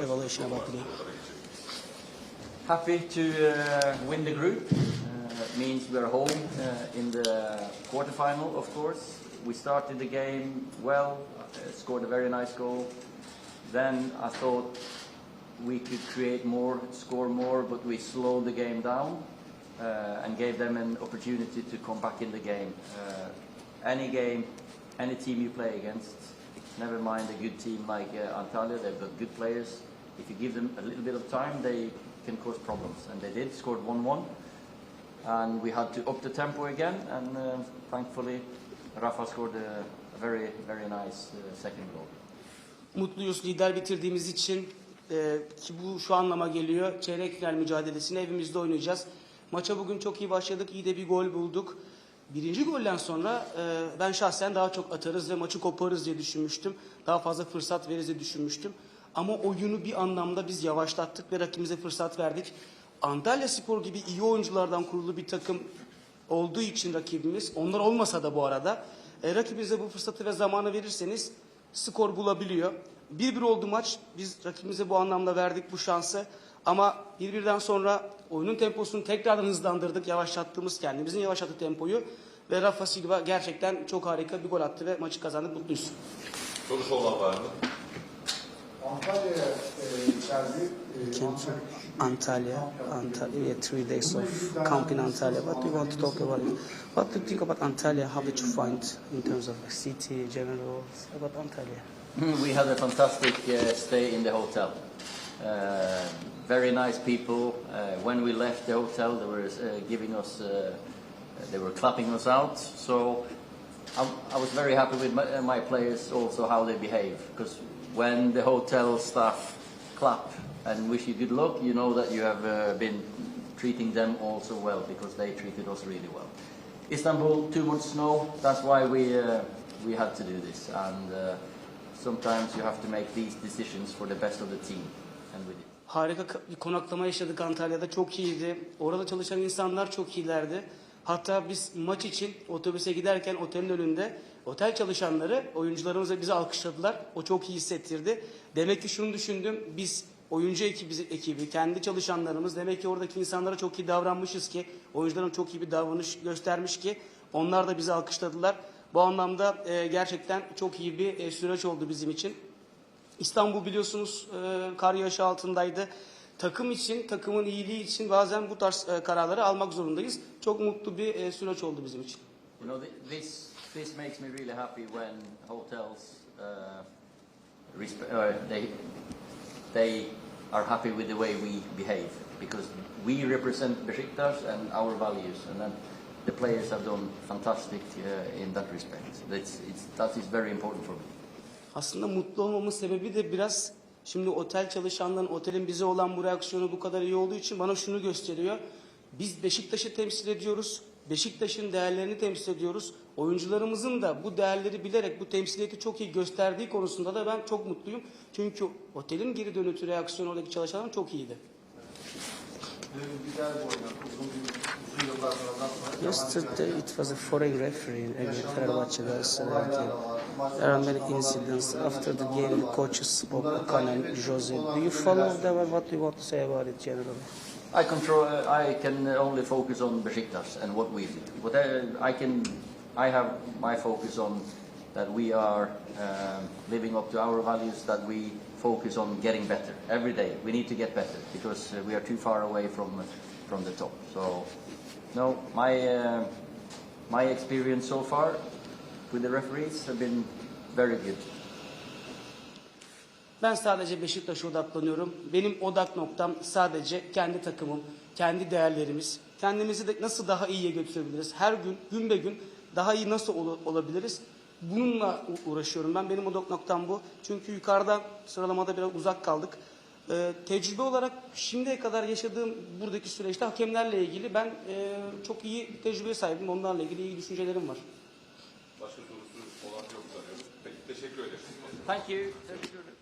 information about the game. Happy to uh, win the group. Uh, means we're home uh, in the quarterfinal, of course. We started the game well, uh, scored a very nice goal. Then I thought we could create more, score more, but we slowed the game down uh, and gave them an opportunity to come back in the game. Uh, any game, any team you play against, never mind a good team like uh, Antalya, they've got good players. If you give them a little bit of time, they can cause problems. And they did, scored 1-1. And we had to up the tempo again, and uh, thankfully Rafa scored a, very, very nice uh, second goal. Mutluyuz lider bitirdiğimiz için e, ki bu şu anlama geliyor. Çeyrek final mücadelesini evimizde oynayacağız. Maça bugün çok iyi başladık. iyi de bir gol bulduk. Birinci golden sonra e, ben şahsen daha çok atarız ve maçı koparız diye düşünmüştüm. Daha fazla fırsat veririz diye düşünmüştüm. Ama oyunu bir anlamda biz yavaşlattık ve rakibimize fırsat verdik. Antalya Spor gibi iyi oyunculardan kurulu bir takım olduğu için rakibimiz, onlar olmasa da bu arada e, rakibinize bu fırsatı ve zamanı verirseniz skor bulabiliyor. 1-1 oldu maç. Biz rakibimize bu anlamda verdik bu şansı. Ama 1-1'den sonra oyunun temposunu tekrardan hızlandırdık. Yavaşlattığımız kendimizin yavaşlattığı tempoyu. Ve Rafa Silva gerçekten çok harika bir gol attı ve maçı kazandık. Mutluyuz. Soru sorular var mı? Antalya'ya Antalya. Antalya. We had three days of camp in Antalya. What do you want to talk about? What do you think about Antalya? How did you find in terms of city, general, about Antalya? we had a fantastic uh, stay in the hotel. Uh, very nice people. Uh, when we left the hotel, they were uh, giving us, uh, they were clapping us out. So I, I was very happy with my, my players also how they behave because when the hotel staff clap and wish you good luck, you know that you have uh, been treating them also well because they treated us really well. Istanbul, too much snow. That's why we we had to do this and. Sometimes you have to make these decisions for the best of the team, and we did. Harika ka- bir konaklama yaşadık Antalya'da. Çok iyiydi. Orada çalışan insanlar çok iyilerdi. Hatta biz maç için otobüse giderken otelin önünde otel çalışanları oyuncularımıza bizi alkışladılar. O çok iyi hissettirdi. Demek ki şunu düşündüm. Biz oyuncu ekibi, ekibi, kendi çalışanlarımız demek ki oradaki insanlara çok iyi davranmışız ki oyuncuların çok iyi bir davranış göstermiş ki onlar da bizi alkışladılar. Bu anlamda e, gerçekten çok iyi bir e, süreç oldu bizim için. İstanbul biliyorsunuz e, kar yağışı altındaydı. Takım için, takımın iyiliği için bazen bu tarz e, kararları almak zorundayız. Çok mutlu bir e, süreç oldu bizim için. You know, thi- this this makes me really happy when hotels uh, resp- uh, they they are happy with the way we behave because we represent Besiktas and our values, and then the players have done fantastic uh, in that respect. That's it's, that is very important for me. Aslında mutlu olmamın sebebi de biraz şimdi otel çalışanların, otelin bize olan bu reaksiyonu bu kadar iyi olduğu için bana şunu gösteriyor. Biz Beşiktaş'ı temsil ediyoruz. Beşiktaş'ın değerlerini temsil ediyoruz. Oyuncularımızın da bu değerleri bilerek bu temsiliyeti çok iyi gösterdiği konusunda da ben çok mutluyum. Çünkü otelin geri dönütü reaksiyonu oradaki çalışanların çok iyiydi. Yesterday it was a foreign referee against Fenerbahçe Galatasaray game. There are many incidents. After the game, the coaches spoke, Okan and Jose. Do you follow them and what do you want to say about it generally? I control. Uh, I can only focus on Besiktas and what we do. What I, I can, I have my focus on that we are um, living up to our values. That we focus on getting better every day. We need to get better because uh, we are too far away from from the top. So, no, my uh, my experience so far with the referees have been very good. Ben sadece Beşiktaş'a odaklanıyorum. Benim odak noktam sadece kendi takımım, kendi değerlerimiz. Kendimizi de nasıl daha iyiye götürebiliriz? Her gün, gün be gün daha iyi nasıl ol- olabiliriz? Bununla uğraşıyorum ben. Benim odak noktam bu. Çünkü yukarıdan sıralamada biraz uzak kaldık. Ee, tecrübe olarak şimdiye kadar yaşadığım buradaki süreçte hakemlerle ilgili ben e, çok iyi bir tecrübeye sahibim. Onlarla ilgili iyi düşüncelerim var. Başka sorusu olan yok sanıyorum. Peki teşekkür ederim. Thank you. Thank you.